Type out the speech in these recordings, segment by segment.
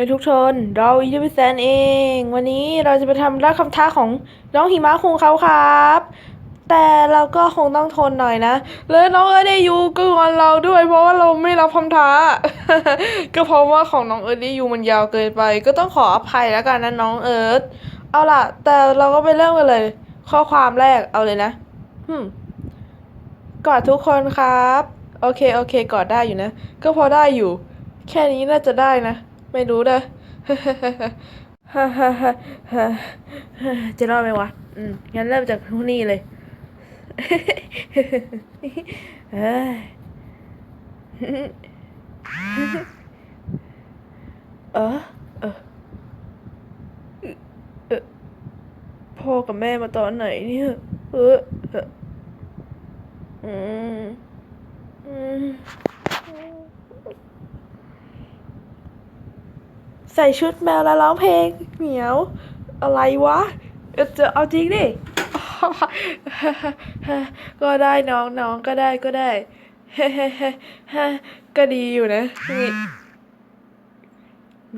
เลยทุกชน เราอีจูบิแซนเอง วันนี้เราจะไปทำรับคำท้าของน้องหิมะคุงเขาครับ แต่เราก็คงต้องทนหน่อยนะ แล้วน้องเอิร์ธยูก็งอนเราด้วย เพราะว่าเราไม่รับคำท้า ก็เพราะว่าของน้องเอิร์ธยูมันยาวเกินไป ก็ต้องขออภัยแล้วกันนะน้องเอิร์ธเอาล่ะ แต่เราก็ไปเริ่มกันเลย ข้อความแรกเอาเลยนะ hmm. กอดทุกคนครับ โอเคโอเคกอดได้อยู่นะ ก็พอได้อยู่ แค่นี้น่าจะได้นะ ไม่รู้นะจะรอดไหมวะ อืม งั้นเริ่มจากทุกนี่เลยเฮ้ยเออเออเออพ่อกับแม่มาตอนไหนเนี่ย เออเอออืมอืม ใส่ชุดแมวแล้วร้องเพลง เหมียว อะไรวะเออจะเอาจริงดิ ก็ได้น้องน้องก็ได้ก็ได้ก็ดีอยู่นะนี่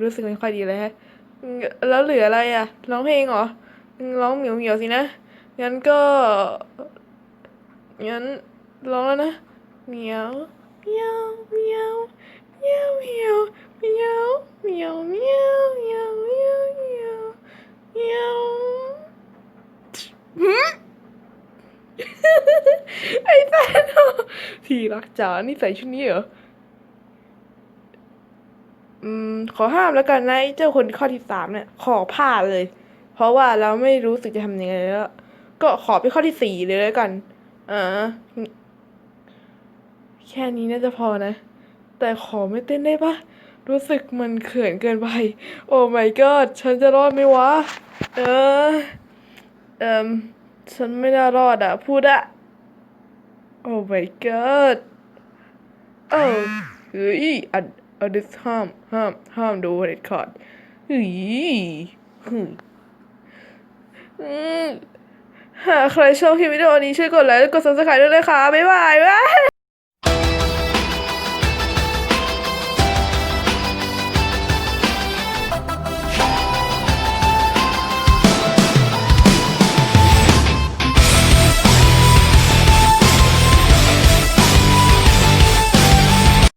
รู้สึกไม่ค่อยดีเลยฮะ แล้วเหลืออะไรอะ ร้องเพลงเหรอ ร้องเหมียวเหมียวสินะ งั้นก็ งั้นร้องแล้วนะ เหมียว เหมียวเหมียวเหมียวเหมียว มียวเมียวเมียวเมียวเมียวเมียวหืมไอ้แฟนที่รักจ๋านี่ใส่ชุดนี้เหรอ อืม ขอห้ามแล้วกันนะไอ้เจ้าคนข้อที่สามเนี่ย ขอผ่านเลย เพราะว่าเราไม่รู้สึกจะทำยังไงแล้ว ก็ขอเป็นข้อที่สี่เลยแล้วกันอ่าแค่นี้น่าจะพอนะ แต่ขอไม่เต้นได้ปะ รู้สึกมันเขินเกินไป โอ้ my god ฉันจะรอดไหมวะ เออ เอ่มฉันไม่น่ารอดอะพูดอะโอ้ my god โอ้เฮ้ยอันอันนี้ห้ามห้ามห้ามดูเด็ดขาดเฮ้ยหึอืมหากใครชอบคลิปวิดีโอนี้ช่วยกดไลค์และกด subscribe ด้วยนะคะ บ๊ายบายบ๊ายบาย